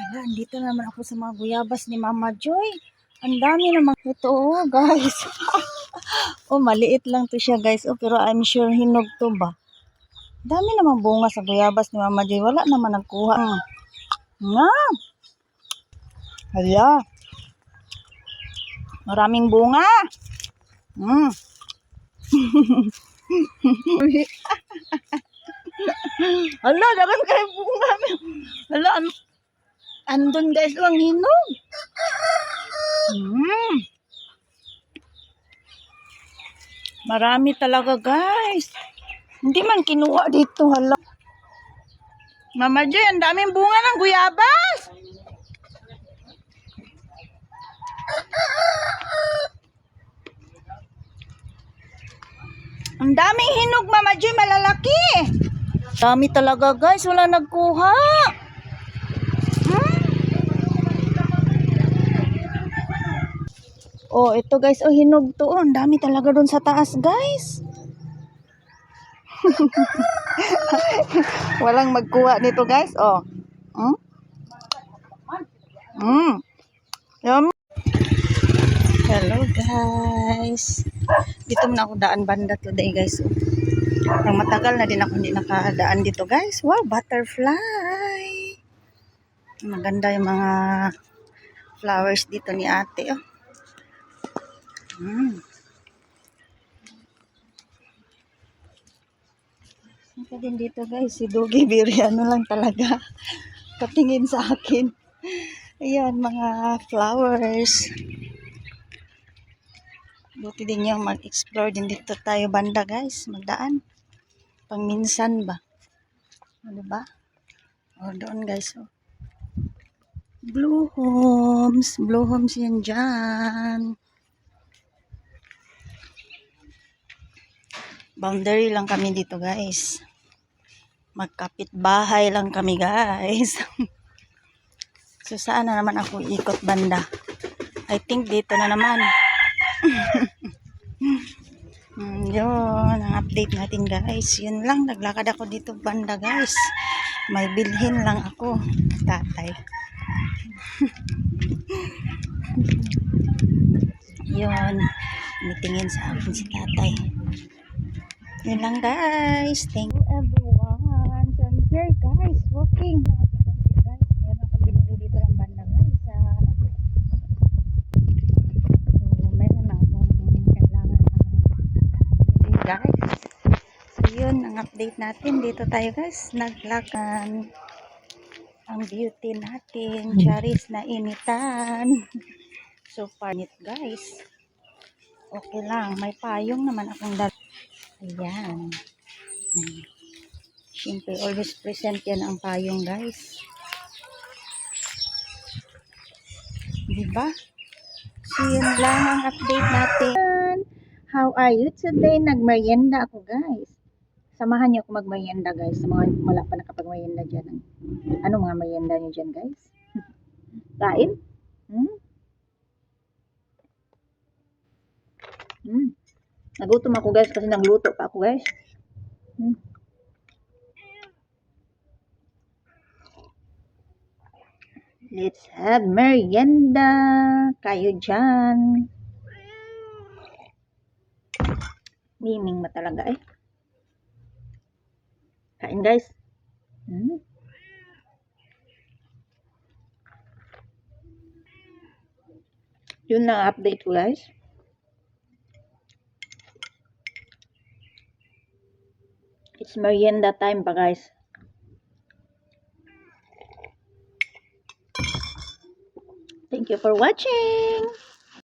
Hala, andito naman ako sa mga guyabas ni Mama Joy. Ang dami naman ito, oh, guys. oh, maliit lang to siya, guys. Oh, pero I'm sure hinog to ba? Dami naman bunga sa guyabas ni Mama Joy. Wala naman nagkuha. Mm. Nga. Hala. Maraming bunga. Mm. Hala, dagan kayo bunga. Hala, an andun guys, ang hinog. Mm. Marami talaga guys. Hindi man kinuha dito, hala. Mama Joy, ang daming bunga ng guyabas. Ang daming hinog, Mama Joy, malalaki. Dami talaga, guys. Wala nagkuha. Hmm? Oh, ito guys. Oh, hinog to. Oh, dami talaga doon sa taas, guys. Walang magkuha nito, guys. Oh. Hmm? Hmm. Yum. Hello, guys. Dito muna ako daan banda today, guys. Ang matagal na din ako hindi nakadaan dito, guys. Wow, butterfly. Maganda yung mga flowers dito ni ate, oh. Hmm. Saka din dito, guys. Si Dugi Biri, ano lang talaga. Patingin sa akin. Ayan, mga flowers. Buti din yung mag-explore din dito tayo banda guys. Magdaan. Pang minsan ba? O diba? O doon guys. O. Blue homes. Blue homes yan dyan. Boundary lang kami dito guys. Magkapit bahay lang kami guys. so saan na naman ako ikot banda? I think dito na naman. Hmm, yun, ang update natin guys. Yun lang, naglakad ako dito banda guys. May bilhin lang ako, tatay. yun, mitingin sa akin si tatay. Yun lang guys. Thank you everyone. So I'm here guys, walking. Guys, meron akong binili dito lang banda guys. Sa So, meron na akong kailangan na guys. So, yun, ang update natin. Dito tayo, guys. Naglakan ang beauty natin. Charis na initan. So, panit, guys. Okay lang. May payong naman akong dal. Ayan. Hmm. Siyempre, always present yan ang payong, guys. Diba? So, yun lang ang update natin. How are you today? Nagmerienda ako, guys. Samahan niyo ako magmerienda, guys. Sa mga wala pa nakapagmerienda dyan. Ano mga merienda niyo dyan, guys? Kain? Hmm? Hmm. Nagutom ako, guys, kasi nagluto pa ako, guys. Hmm. Let's have merienda. Kayo dyan. Miming ma talaga eh. Kain guys. Hmm. Yun na update ko guys. It's merienda time pa guys. Thank you for watching.